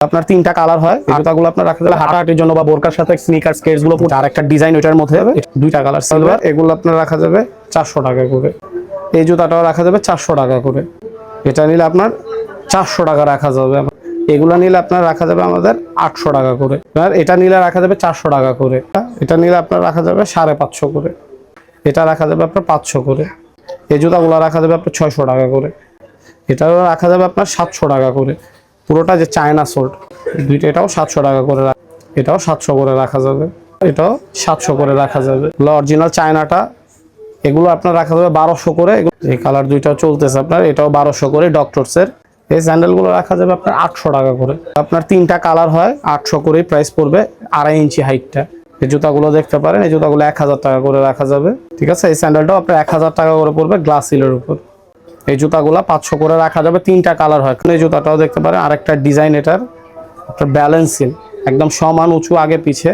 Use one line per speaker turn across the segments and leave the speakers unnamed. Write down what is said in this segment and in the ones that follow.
আপনার তিনটা কালার হয় জুতাগুলো আপনার রাখা যাবে হাঁটাহাঁটির জন্য বা বোরকার সাথে স্নিকার স্কেটসগুলো আর একটা ডিজাইন ওইটার মধ্যে হবে দুইটা কালার সিলভার এগুলো আপনার রাখা যাবে চারশো টাকা করে। এই জুতাটাও রাখা যাবে চারশো টাকা করে। এটা নিলে আপনার চারশো টাকা রাখা যাবে। এগুলো নিলে আপনার রাখা যাবে আমাদের আটশো টাকা করে। আর এটা নিলে রাখা যাবে চারশো টাকা করে। এটা নিলে আপনার রাখা যাবে সাড়ে পাঁচশো করে। এটা রাখা যাবে আপনার পাঁচশো করে। এই জুতাগুলো রাখা যাবে আপনার ছয়শো টাকা করে। এটাও রাখা যাবে আপনার সাতশো টাকা করে। পুরোটা যে চায়না সোল্ট, দুইটা এটাও সাতশো টাকা করে এটাও সাতশো করে রাখা যাবে। এটাও সাতশো করে রাখা যাবে। অরিজিনাল চায়নাটা, এগুলো আপনার রাখা যাবে বারোশো করে। এই কালার দুইটাও চলতেছে আপনার, এটাও বারোশো করে ডক্টরসের এই স্যান্ডেলগুলো রাখা যাবে আপনার আটশো টাকা করে। আপনার তিনটা কালার হয়, আটশো করেই প্রাইস পড়বে আড়াই ইঞ্চি হাইটটা এই জুতাগুলো দেখতে পারেন, এই জুতাগুলো এক হাজার টাকা করে রাখা যাবে। ঠিক আছে, এই স্যান্ডেলটাও আপনার এক হাজার টাকা করে পড়বে গ্লাস সিলের উপর। এই জুতাগুলা পাঁচশো করে রাখা যাবে। তিনটা কালার হয়। এই জুতাটাও দেখতে পারেন আরেকটা ডিজাইন এটার একটা ব্যালেন্সিং একদম সমান উঁচু আগে পিছে।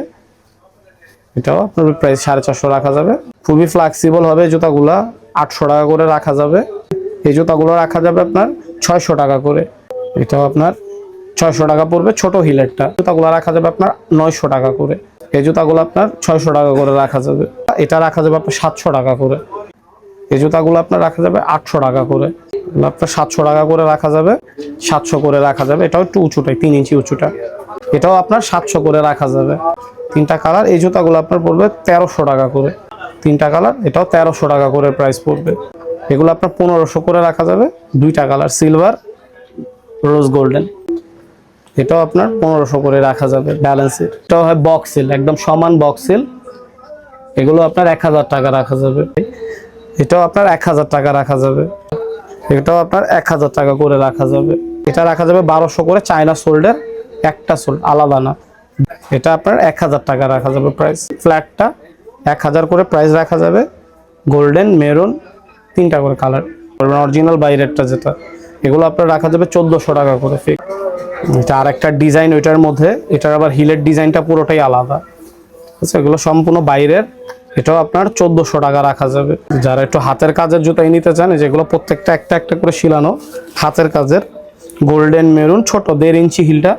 এটাও আপনার প্রাইস সাড়ে চারশো রাখা যাবে। খুবই ফ্লেক্সিবল হবে জুতাগুলা, আটশো টাকা করে রাখা যাবে। এই জুতাগুলো রাখা যাবে আপনার ছয়শো টাকা করে। এটাও আপনার ছয়শো টাকা পড়বে ছোট হিলেরটা। জুতাগুলো রাখা যাবে আপনার নয়শো টাকা করে। এই জুতাগুলো আপনার ছয়শো টাকা করে রাখা যাবে। এটা রাখা যাবে আপনার সাতশো টাকা করে। এই জুতাগুলো আপনার রাখা যাবে আটশো টাকা করে। আপনার সাতশো টাকা করে রাখা যাবে, সাতশো করে রাখা যাবে। এটাও একটু উঁচুটাই তিন ইঞ্চি উঁচুটা। এটাও আপনার সাতশো করে রাখা যাবে। তিনটা কালার, এই জুতাগুলো আপনার পড়বে তেরোশো টাকা করে। তিনটা কালার, এটাও তেরোশো টাকা করে প্রাইস পড়বে। এগুলো আপনার পনেরোশো করে রাখা যাবে। দুইটা কালার সিলভার রোজ গোল্ডেন এটাও আপনার পনেরোশো করে রাখা যাবে ব্যালেন্সের এটাও হয় বক্সিল একদম সমান বক্সিল এগুলো আপনার এক হাজার টাকা রাখা যাবে। এটাও আপনার এক হাজার টাকা রাখা যাবে। এটাও আপনার এক হাজার টাকা করে রাখা যাবে। এটা রাখা যাবে বারোশো করে চায়না সোল্ডের একটা সোল্ড, আলাদা না। এটা আপনার এক হাজার টাকা রাখা যাবে প্রাইস ফ্ল্যাটটা এক হাজার করে প্রাইস রাখা যাবে। গোল্ডেন, মেরুন, তিনটা করে কালার অরিজিনাল বাইরেরটা যেটা। এগুলো আপনার রাখা যাবে চোদ্দোশো টাকা করে ফিক এটা আর একটা ডিজাইন ওইটার মধ্যে। এটার আবার হিলের ডিজাইনটা পুরোটাই আলাদা। আচ্ছা এগুলো সম্পূর্ণ বাইরের। এটাও আপনার চোদ্দোশো টাকা রাখা যাবে। যারা একটু হাতের কাজের জুতাই নিতে চান যেগুলো প্রত্যেকটা একটা একটা করে শিলানো, হাতের কাজের গোল্ডেন মেরুন ছোট দেড় ইঞ্চি হিলটা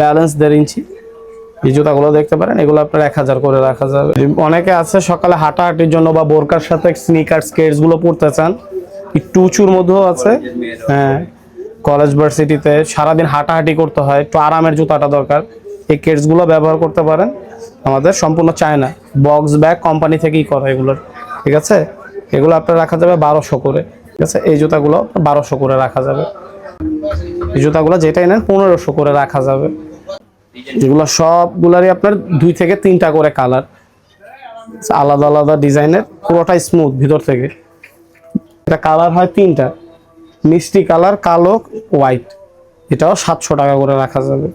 ব্যালেন্স দেড় ইঞ্চি। এই জুতাগুলো দেখতে পারেন, এগুলো আপনার এক হাজার করে রাখা যাবে। অনেকে আছে সকালে হাঁটাহাঁটির জন্য বা বোরকার সাথে স্নিকার স্কেটসগুলো পরতে চান। একটু উঁচুর মধ্যেও আছে। হ্যাঁ কলেজ ভার্সিটিতে সারাদিন হাঁটাহাঁটি করতে হয়, একটু আরামের জুতাটা দরকার। এই কেটসগুলো ব্যবহার করতে পারেন। আমাদের সম্পূর্ণ চায়না। বক্স ব্যাগ কোম্পানি থেকেই করা এগুলোর, ঠিক আছে? এগুলো আপনার রাখা যাবে বারোশো করে, ঠিক আছে? এই জুতাগুলো বারোশো করে রাখা যাবে। এই জুতাগুলো যেটাই নেন পনেরোশো করে রাখা যাবে। যেগুলো সবগুলারই আপনার দুই থেকে তিনটা করে কালার। আলাদা আলাদা ডিজাইনের পুরোটাই স্মুথ ভিতর থেকে। এটা কালার হয় তিনটা। মিষ্টি কালার, কালো হোয়াইট এটাও সাতশো টাকা করে রাখা যাবে।